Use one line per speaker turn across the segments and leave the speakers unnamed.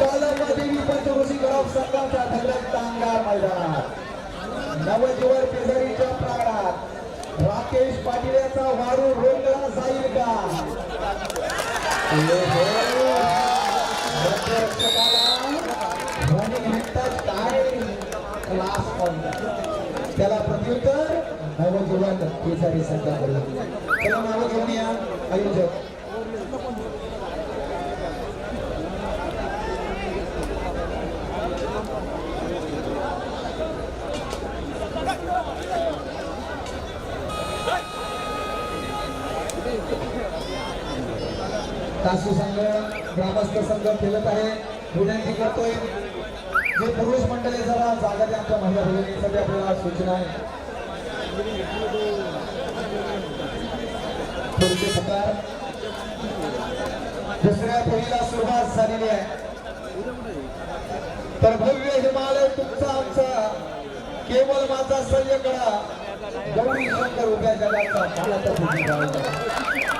पाटील बालमादेवी पंचकृषी संघाचा मैदानात. नवजीवन पिझरीच्या प्राणात राकेश पाटील याचा वारू रोखला जाईल का? त्याला प्रत्युत्तर नवजीवन केसरी संघाकडे त्याला नाव घेऊन या आयोजक. दासू संघ ग्रामस्थ संघ खेळत आहे. विनंती करतोय. जे पुरुष मंडळी जरा जागा द्या आमच्या महिला भगिनीसाठी आपल्याला सूचना आहे. थोडीशी पुकार दुसऱ्या फेरीला सुरुवात झालेली आहे. तर भव्य हिमालय तुमचा आमचा. केवळ माझा सह्यकडा गौरी शंकर उभ्या जगाचा मला तर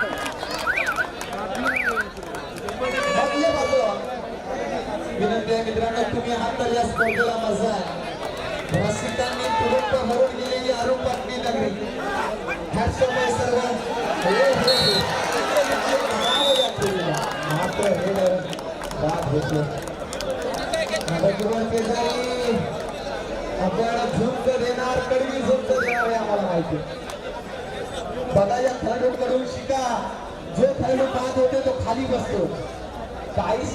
मित्रांनो तुम्ही तर या स्पर्धेला मज़ा आहे रसिकांनी तुरुंब भरून गेलेली आरोपातली नगरी हॅट्स ऑफ़ आहे सर्व शिका जो खेळाडू बाद होते तो खाली बसतो काही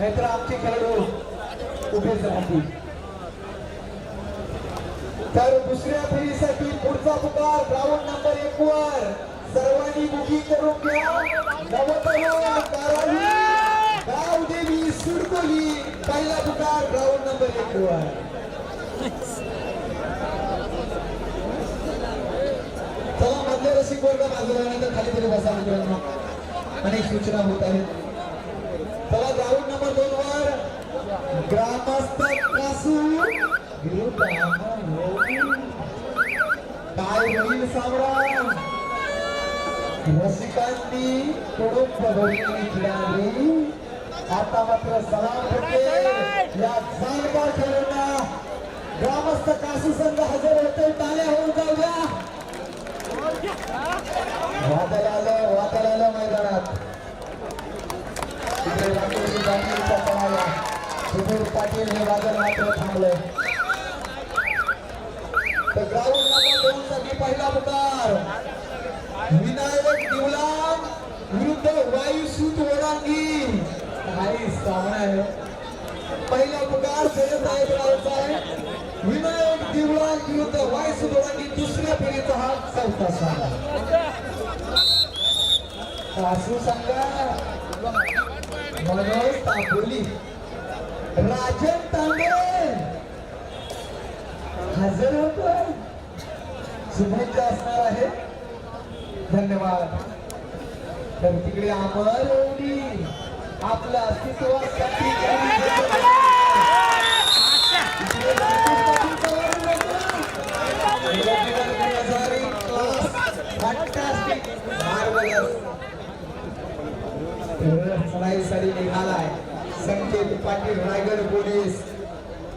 नाहीतर आमचे खेळाडू उभेच राहतील. तर दुसऱ्या फेरीसाठी पुढचा पुकार ग्राउंड नंबर एक वर. सर्वांनी बुकिंग करून घ्या. नवतरुण कारावी सुरकोली. पहिला पुकार ग्राउंड नंबर एक वर. चला मधल्या रसिक वर्ग बाजूला नंतर खाली तरी बसा मित्रांनो. अनेक सूचना होत आहेत चला ग्राउंड नंबर दोन वर ग्रामस्थ कासू विरुद्ध काय होईल सामरा रसिकांनी कडून भरवलेली खिलाडी आता मात्र सलाम होते या जाणकार ग्रामस्थ कासू संघ हजर होते. टाळ्या होऊन जाऊ वादळ आलं वादळ आलं मैदानात तिकडे सुधीर पाटील हे वादन मात्र थांबले तर ग्राउंड नंबर दोन साठी पहिला पुकार विनायक दिवलाम विरुद्ध वायुसूत वडांगी. काही सामना आहे हो. पहिला पुकार जयसाहेब रावचा आहे. विनायक दिवलाम विरुद्ध वायुसूत वडांगी दुसऱ्या फेरीचा हा चौथा सामना. कासू सांगा. मनोज तापोली राजन तांबे. हजर होतोय. शुभेच्छा असणार आहे. धन्यवाद. तर तिकडे अमर एवढी आपलं अस्तित्वासाठी. इकडे राकेश संकेत पाटील रायगड पोलीस.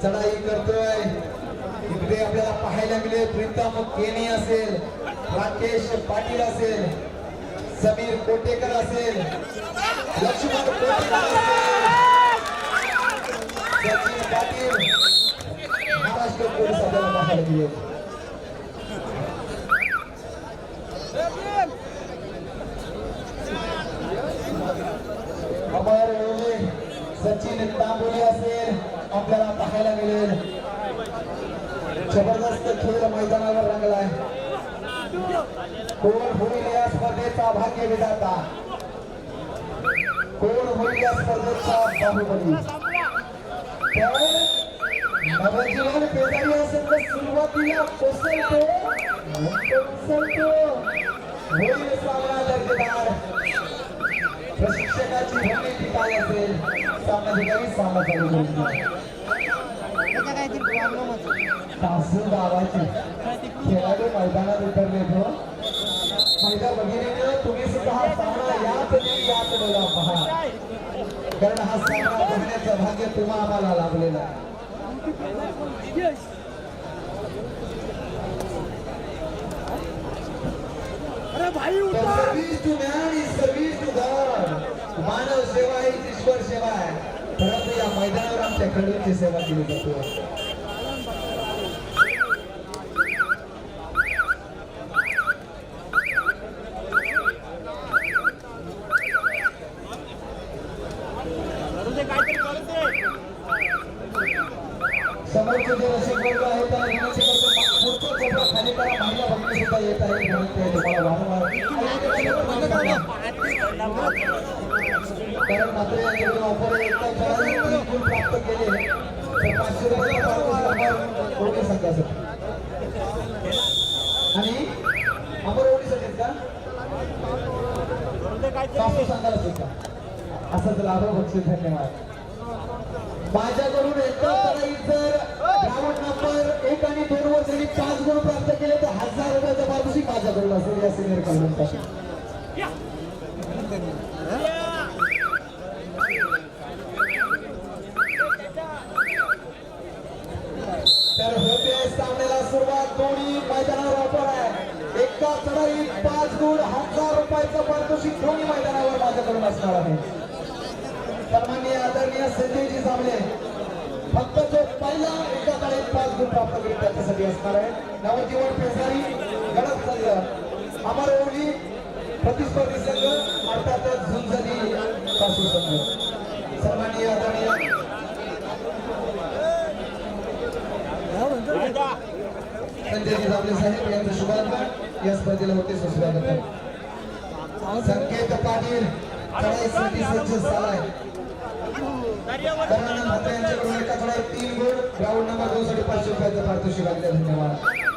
चढाई करतोय. इकडे आपल्याला पाहायला मिळेल प्रीतम केनी असेल राकेश पाटील असेल समीर कोटेकर असेल लक्ष्मण कोटेकर असेल. सचिन पाटील महाराष्ट्र पोलीस आपल्याला पाहायला मिळेल अमर एवढे सचिन तांबोली असेल आपल्याला पाहायला मिळेल. जबरदस्त खेळ मैदानावर रंगलाय. कोण होईल या स्पर्धेचा भाग्य विधाता? कोण होईल या स्पर्धेचा बाहुबली? नवजीवन पेदारी असेल तर सुरुवातीला कोसलतो कोसलतो होईल सामना दर्जेदार. काय असेल सामना चालू गावाचे. खेळाडू मैदानात उतरले तो भगिनीने तुम्ही सुद्धा हा सामना याच वेळी याच वेळेला पहा. कारण हा सामना बघण्याचं भाग्य तुम्हा आम्हाला लाभलेला आहे.
अरे भाई
तर
उतर!
Service to man is service to god मानव सेवा ही ईश्वर सेवा आहे. परंतु या मैदानावर आमच्या खेळाडूंची सेवा केली जाते.
करू दे
समोरचे जे रसिक आहे त्या विनंती खाली करा महिला भक्त सुद्धा येत आहे म्हणून ते तुम्हाला वारंवार कारण मात्र या ठिकाणी ऑफर प्राप्त केले तर पाचशे रुपयाचा संघासाठी आणि अमर ओढीसाठी का?
करू
संघाला सुद्धा. लाभ बक्षीस धन्यवाद. माझ्याकडून जर ग्राउंड नंबर एक आणि दोन वर जरी पाच गुण प्राप्त केले तर हजार रुपयाचा बाजूशी माझ्याकडून असेल या सिनियर कॉलेजसाठी तर होते सामन्याला सुरुवात दोन्ही मैदानावर ऑफर आहे एका चढाईत पाच गुण हजार रुपयाचं पारितोषिक दोन्ही मैदानावर माझ्याकडून असणार आहे सन्माननीय आदरणीय संजयजी सामने. फक्त जो पहिला एका चढाईत पाच गुण प्राप्त करेल त्याच्यासाठी असणार आहे. नवजीवन पेसारी गडद संघ. अमर ओढी प्रतिस्पर्धी संघ अर्थातच झुंझली सासू संघ. सन्माननीय आदरणीय.
फायदा
संजयजी दाबले साहेब यांचं शुभारंभ. या स्पर्धेला होते सुस्वागत आहे. संकेत पाटील. चढाईसाठी सज्ज झालाय करुणानंद यांच्याकडून एका तीन ग्राउंड नंबर दोन साठी पाचशे रुपयाचं पारितोषिक धन्यवाद.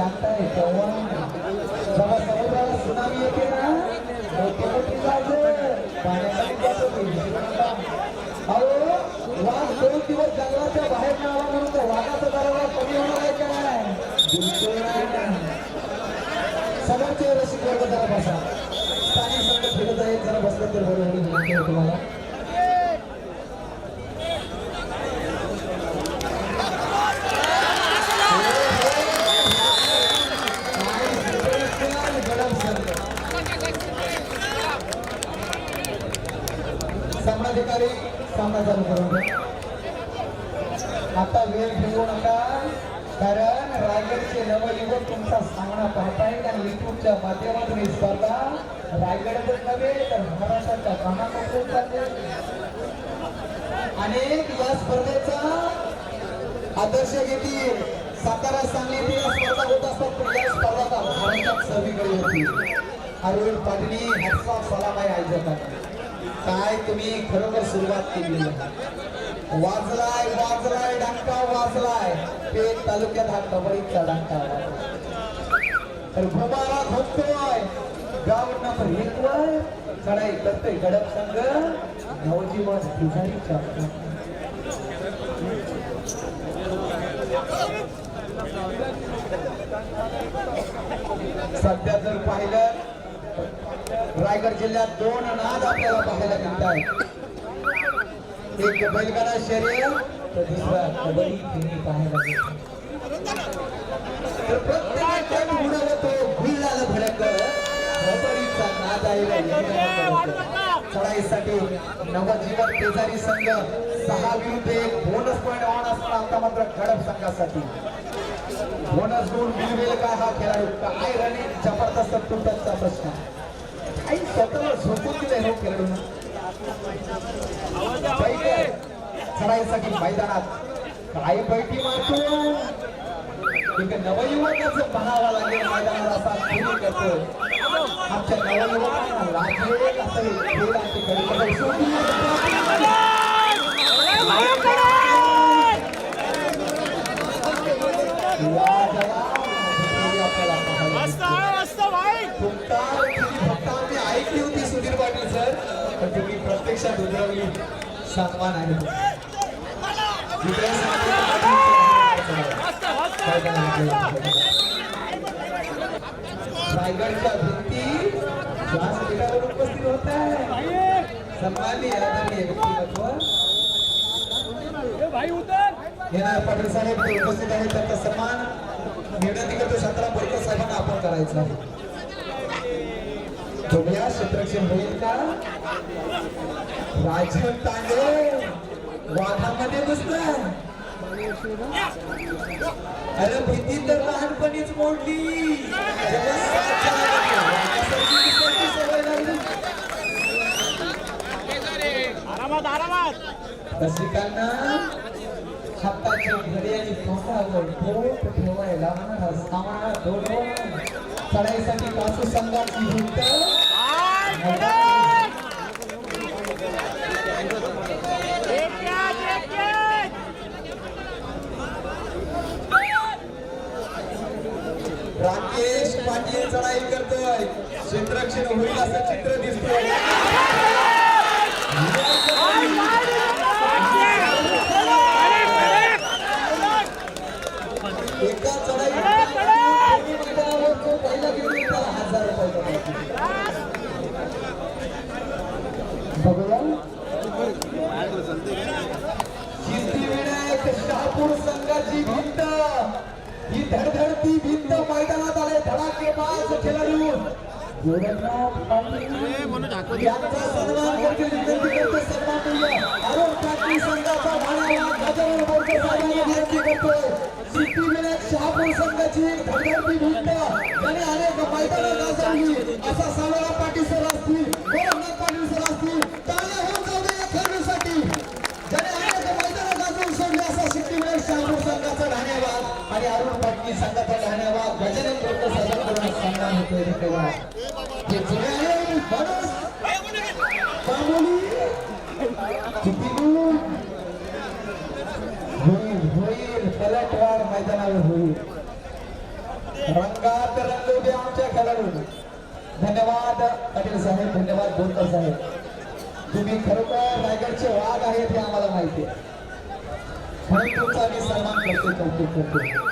परंतु समुद्र शांत आहे तेव्हा जेव्हा समुद्राला सुनामी येते ना? मोठी मोठी जहाजं पाण्याखाली अहो वाघ दोन दिवस जंगलाच्या बाहेर न म्हणून त्या वाघाचा दरवाजा कमी होणार आहे काय बिलकुल नाही. समोरचे रसिक वर्ग जरा बसा. स्थानिक संघ फिरत आहेत जरा बसलं तर बरं तुम्हाला सामनाधिकारी सामना चालू करून द्या आता वेळ ठेवू नका कारण रायगडचे नवयुवक तुमचा सामना पाहतायत आणि युट्यूबच्या माध्यमातून ही स्पर्धा रायगडच नव्हे तर महाराष्ट्राच्या कानाकोपऱ्यात चालते अनेक या स्पर्धेचा आदर्श घेतील सातारा सांगली येथे या स्पर्धा होत असतात पण या स्पर्धा आता सर्वीकडे होती. अरविंद पाटणी हॅट्सऑफ सलामाई आयोजकांना. काय तुम्ही खरोखर सुरुवात केली आहे? वाजलाय वाजलाय डंका वाजलाय. पेठ तालुक्यात हा कबड्डीचा डांका तर घुमारा घुमतोय गाव नंबर एक वर चढाई करतोय गडप संघ. नवजीवन पुजारीच्या सध्या जर पाहिलं रायगड जिल्ह्यात दोन नाद आपल्याला पाहायला मिळत आहेत एक बैलगाडा शरीर तर दुसरा कबड्डी तिन्ही पाहायला मिळते तर प्रत्येकाच्या गुणाला तो गुल्लाल भडक कबड्डीचा नाद आहे चढाईसाठी नवजीवन पेजारी संघ सहा विरुद्ध एक बोनस पॉईंट ऑन असताना आता मात्र गडप संघासाठी. बोनस गुण मिळवेल का हा खेळाडू? काय राणे जबरदस्त तुटकचा प्रश्न. काही स्वतःला झोपून दिले हे हो खेळाडू चढाईसाठी मैदानात. काय बैठी मारतो एक नवयुवकाचं पाहावं लागेल मैदानात असा खेळ करतो आमच्या नवयुवकांना लागेल असं खेळ आमचे खेळ सन्मान आहे. रायगडच्या भिंती व्यासपीठावर उपस्थित होत आहे. सन्माननीय आदरणीय व्यक्तिमत्व. येणार पाटील साहेब ते उपस्थित आहेत. त्यांचा सन्मान विनंती करतो शांताराम बोरकर साहेबांना आपण करायचा आहे. बघूया क्षेत्रक्षण होईल का? राजीव तांडे वाघामध्ये बसला अरे भीती तर लहानपणीच मोडली
आरामात आरामात.
रसिकांना हाताची आणि बोट ठेवायला सामान दोन चढाईसाठी पासू संघाची भिंत राकेश पाटील चढाई करतोय. क्षेत्रक्षण होईल असं चित्र दिसतोय एका चढाई मैदानावर जो पहिला गेली त्याला हजार रुपये बघूया सिद्धिविनायक शहापूर संघाची भिंत ही धडधडती भिंत मैदानात आले धडाकेबाज खेळाडू गोरखनाथ पाटील यांचा सन्मान करते विनंती करते सन्माननीय अरुण पाटील संघाचा भाण्याला गजानन बोरकर साहेबांना विनंती करतोय सिद्धिविनायक शहापूर संघाची धडधडती भिंत याने अनेक मैदानं गाजवली असा सावळा पाटील सर असतील गोरखनाथ पाटील सर असतील टाळ्या होऊन जाऊ दे या ज्याने अनेक मैदानं गाजवून सोडली असा सिद्धिविनायक शहापूर संघाचा धन्यवाद. आणि अरुण पाटील संघाचा धन्यवाद. होतोय किती होईल होईल पलटवार मैदानावर होईल रंगात रंग आमच्या खेळाडू धन्यवाद पाटील साहेब धन्यवाद. बोलकर साहेब तुम्ही खरोखर रायगडचे वाघ आहेत हे आम्हाला माहिती आहे म्हणून तुमचा सन्मान करतो कौतुक करतो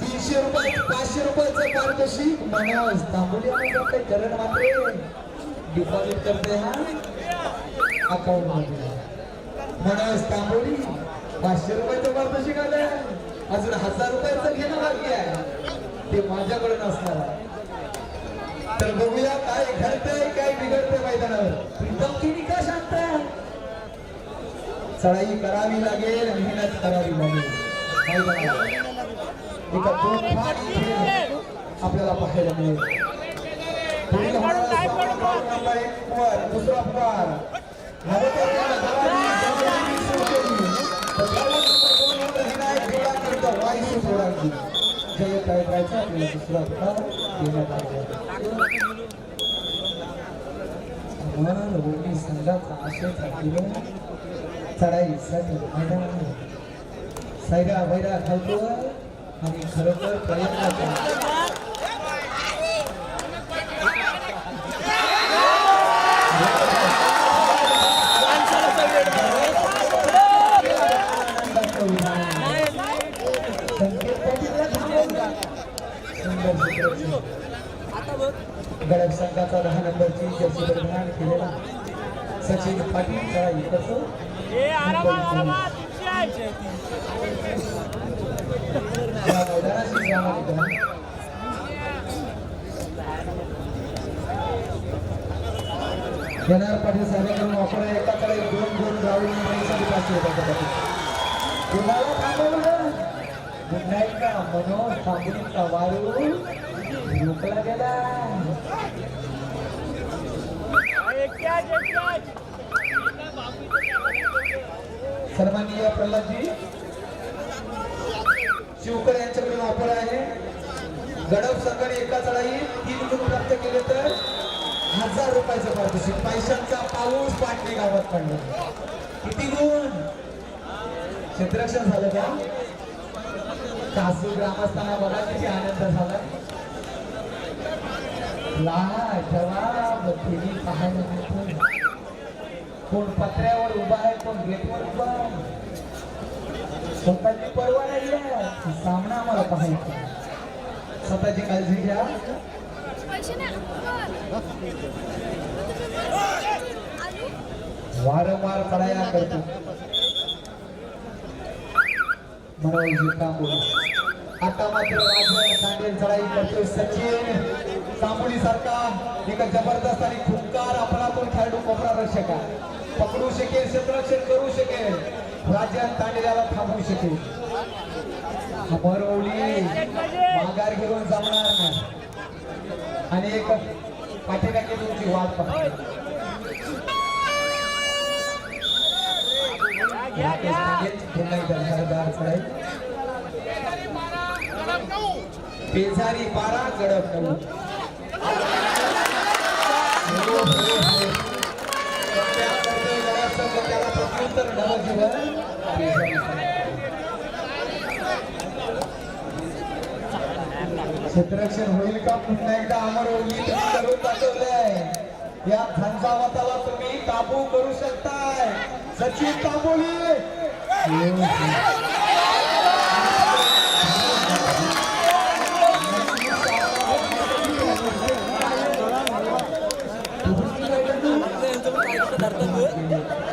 तीनशे रुपये पाचशे रुपयाचं पारितोषिक मनोज तांबोली काही करण मात्र. डिपॉझिट करते हा. अकाउंटमध्ये मनोज तांबोली पाचशे रुपयाचं पारितोषिक आलंय. अजून हजार रुपयाचं घेणं बाकी आहे. ते माझ्याकडे नसणार. आहे. तर बघूया काय घडतंय काय बिघडतंय मैदानावर. प्रीतम की का शांत चढाई करावी लागेल मेहनत करावी लागेल. मैदानावर. एका तुफान खेळ आपल्याला पाहायला मिळेल. पुढील होणारा सामना नंबर एक वर दुसरा पुकार नवोदयाला दलाली जमिनी सुरू केली. तर ग्राउंड नंबर दोन वर विनायक देवळाकरचा वायू सोडांची जय करायचा आपल्याला दुसरा पुकार देण्यात आलेला आहे. म्हणून रोगी संघाचा आशय थांबलेला चढाईसाठी मैदानावर सैरा वैरा घालतो आणि खरोखर प्रयत्न करतो गडक संघाचा दहा नंबरची जर्सी परिधान केलेला सचिन पाटील खेळा येत
ए आरामात आरामात तीनशे आहे.
या मैदानाशी ग्रामविकास येणार पाटील साहेबांकडून वापर एकाकडे दोन दोन ग्राउंड पैशाची पाचशे रुपयाच्या पाठी कुणाला थांबवलं पुन्हा एकदा मनोज तांबडीचा वारू? रोखला गेला.
एक कॅच एक कॅच
सन्माननीय प्रल्हादजी. शिवकर यांच्याकडे ऑफर आहे. गडव संघाने एका चढाई तीन गुण प्राप्त केले तर हजार रुपयाचं पारितोषिक. पैशांचा पाऊस पाटणे गावात पडला. किती गुण? क्षेत्ररक्षण झालं का? कासू ग्रामस्थांना बघा किती आनंद झाला. लहान जवाब पाहायला कोण पत्र्यावर उभा आहे कोण गेटवर उभा आहे? स्वतःची परवा नाही आहे. सामना आम्हाला पाहायचा स्वतःची काळजी घ्या. वारंवार चढाया करतो. मनोजी तांबोली आता मात्र राजा सांडेल चढाई करतोय सचिन. तांबोली सारखा एक जबरदस्त आणि खुंकार आपणातून खेळाडू कोपरा रक्षक पकडू शकेल क्षेत्ररक्षण करू शकेल. राज्यात तांडेल्याला थांबवू शकेल. बरवली माघार घेऊन जमणार नाही. आणि एक पाठीराखी तुमची वाट पाहते पेझारी पारा गडप नऊ. गडासंघ, त्याला प्रत्युत्तर नवजीवन. क्षेत्ररक्षण होईल का? पुन्हा एकदा अमर ओली तुम्ही करून दाखवलंय. या झंझावाताला तुम्ही काबू करू शकताय. सचिन तांबोली सामना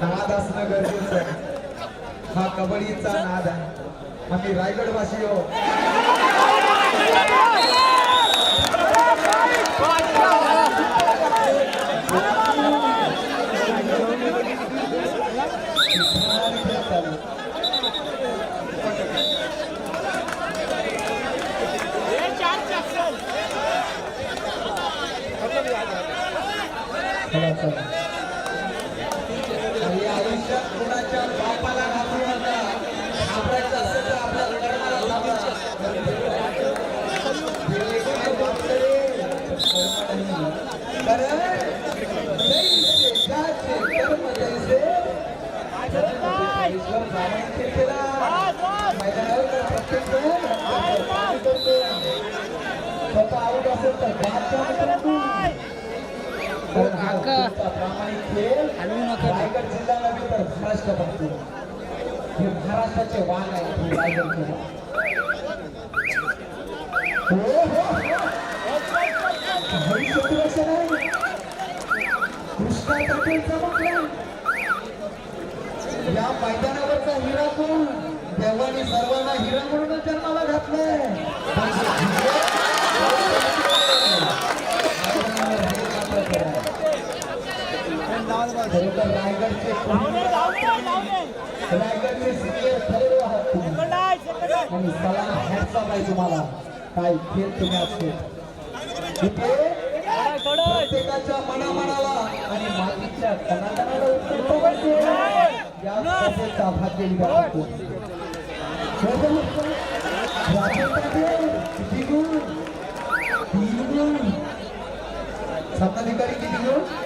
नाद असणं गरजेचं आहे हा कबड्डीचा नाद आहे. आम्ही रायगड वासी हो Thank you. महाराष्ट्र भक्ती. हे महाराष्ट्राचे वाघ आहेत रायगड जिल्हा आहे. कृष्णा पाटील चमकला या मैदानावरचा हिरा कोण? देवाने सर्वांना हिरा म्हणून जन्माला घातलाय खरं तर रायगडचे आणि सलाम तुम्हाला काय खेळ तुम्ही असतो इथे प्रत्येकाच्या मनामनाला आणि मातीच्या कणाकणाला उत्तर पाहिजे या स्पर्धेचा भाग्य किती गुण तीन गुण किती गुण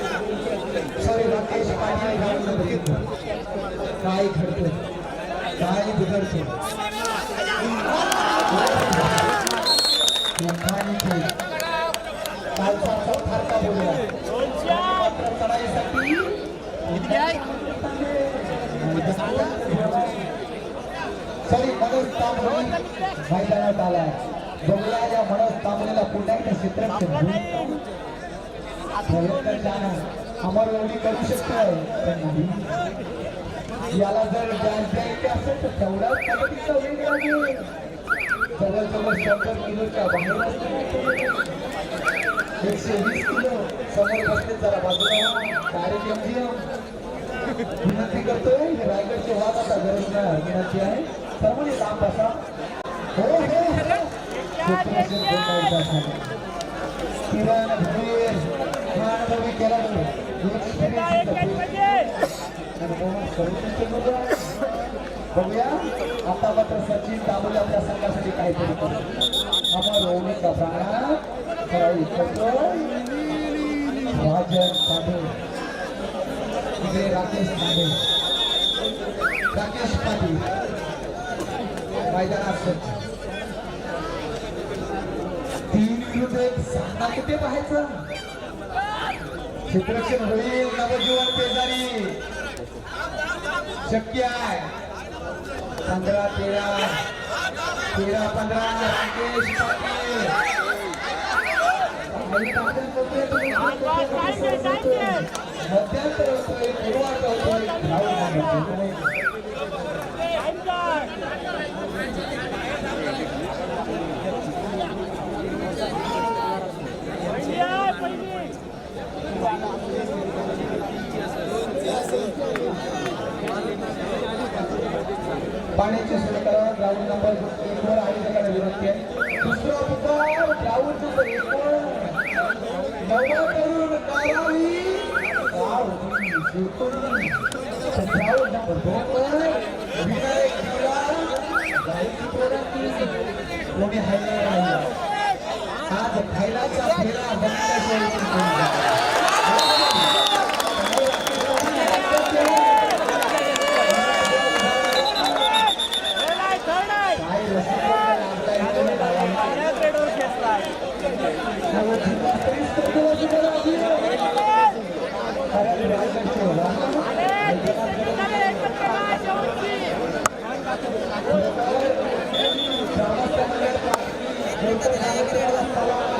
सॉरी राकेश पाटील राहुल काय घडतं काय बिघडतं कालचा चौथारका बोलला सॉरी मनोज मैदानात आला बघूया या मनोज तांबोळीला पुन्हा एकदा प्रयत्न छान अमर एवढी करू शकतोय पण याला जर द्यायचे असेल तर तेवढाच पद्धतीचा वेग लागेल जवळजवळ शंभर किलोच्या बाहेर. एकशे वीस किलो समोर बसले जरा बाजूला डायरेक्ट एमजीएम विनंती करतोय हे रायगडचे वाद आता गरज नाही विनंती आहे सर्वांनी लांब बसा हो हो हो. किरण भुईर हा अनुभवी बघूया. आता मात्र सचिन दाबोले आपल्या संघासाठी काहीतरी करतो अमर ओळीचा प्राणा खेळाडू राजन पांडे. इकडे राकेश पांडे. राकेश पाटील मैदानात सज्ज तीन विरुद्ध एक सामना कुठे पाहायचा? क्षेत्ररक्षण होईल नवजीवन पेजारी शक्य आहे. पंधरा तेरा. तेरा पंधरा. राकेश पाटील. मध्यंतर होतोय पूर्वार्ध होतोय धावून मागे.
टाइम काढ पहिली आहे पहिली
पाण्याची सोय करा ग्राउंड नंबर एक वर आयोजकाला विनंती आहे दुसरा पुकार ग्राउंड नंबर एक वर नवा तरुण कारावी कारावी, शिवपुरी. तर ग्राउंड नंबर दोन वर विनायक दिवला गायत्री पोरांची. कोणी हायला नाही आज खायलाचा फेरा बघण्याशिवाय
थर्ड आहे थर्ड आहे
काय रसिक
पाण्यात रेडवर खेचलाय अरे निघाले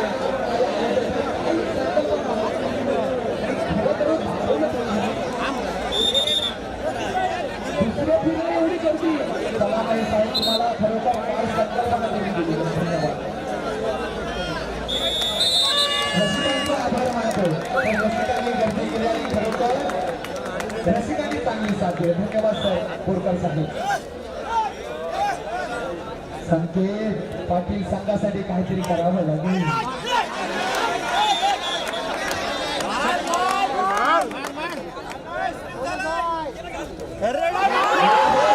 पाहिजे धन्यवाद साहेब. बोरकर साहेब. संकेत पाटील संघासाठी काहीतरी करावं लागेल. अरे